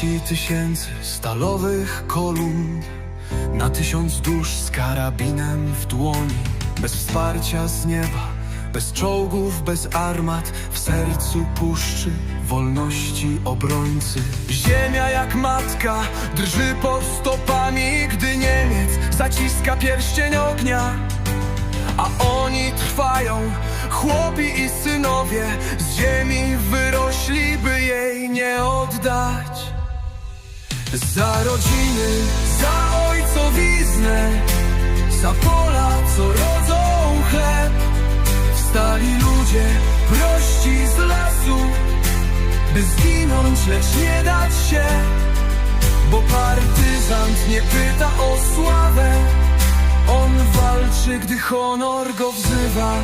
30 tysięcy stalowych kolumn Na tysiąc dusz z karabinem w dłoni. Bez wsparcia z nieba, bez czołgów, bez armat W sercu puszczy wolności obrońcy. Ziemia jak matka drży pod stopami Gdy Niemiec zaciska pierścień ognia. A oni trwają, chłopi i synowie Z ziemi wyrośli, by jej nie oddać Za rodziny, za ojcowiznę Za pola, co rodzą chleb. Wstali ludzie, prości z lasu By zginąć, lecz nie dać się Bo partyzant nie pyta o sławę. On walczy, gdy honor go wzywa